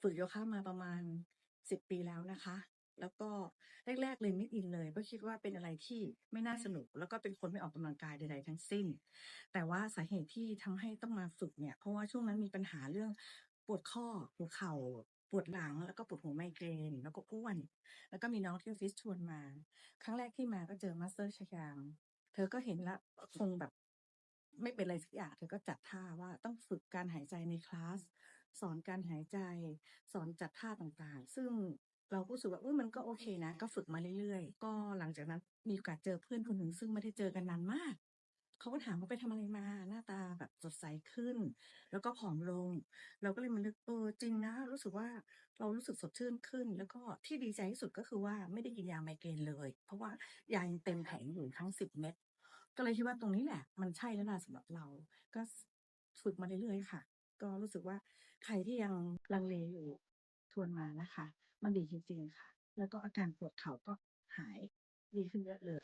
ฝึกโยคะมาประมาณ10ปีแล้วนะคะ แล้วก็แรกๆเลยไม่อินเลยก็คิดว่าเป็นอะไรที่ไม่น่าสนุก แล้วก็เป็นคนไม่ออกกำลังกายใดๆทั้งสิ้น แต่ว่าสาเหตุที่ทำให้ต้องมาฝึกเนี่ย เพราะว่าช่วงนั้นมีปัญหาเรื่องปวดข้อหัวเข่าปวดหลังแล้วก็ปวดหัวไมเกรนแล้วก็อ้วน แล้วก็มีน้องที่ออฟฟิศชวนมา ครั้งแรกที่มาก็เจอมาสเตอร์ชยามเธอก็เห็นล้วคงแบบ ไม่เป็นอะไรสักอย่างเธอก็จัดท่าว่าต้องฝึกการหายใจในคลาสสอนการหายใจ สอนจัดท่าต่างๆ ซึ่งเราก็รู้สึกว่าอุ๊ยมันก็โอเคนะ ก็ฝึกมาเรื่อยๆ ก็หลังจากนั้นมีโอกาสเจอเพื่อนคนหนึ่งซึ่งไม่ได้เจอกันนานมาก เขาก็ถามว่าไปทำอะไรมาหน้าตาแบบสดใสขึ้น แล้วก็ผอมลง เราก็เลยมานึกเออจริงนะ รู้สึกว่าเรารู้สึกสดชื่นขึ้น แล้วก็ที่ดีใจที่สุดก็คือว่าไม่ได้กินยาไมเกรนเลย เพราะว่ายายังเต็มแผงอยู่ทั้ง10เม็ด ก็เลยคิดว่าตรงนี้แหละ มันใช่แล้วนะสำหรับเรา ก็ฝึกมาเรื่อยๆค่ะ ก็รู้สึกว่าใครที่ยังลังเลอยู่ทวนมานะคะ มันดีจริงๆค่ะ แล้วก็อาการปวดเข่าก็หายดีขึ้นเยอะเลย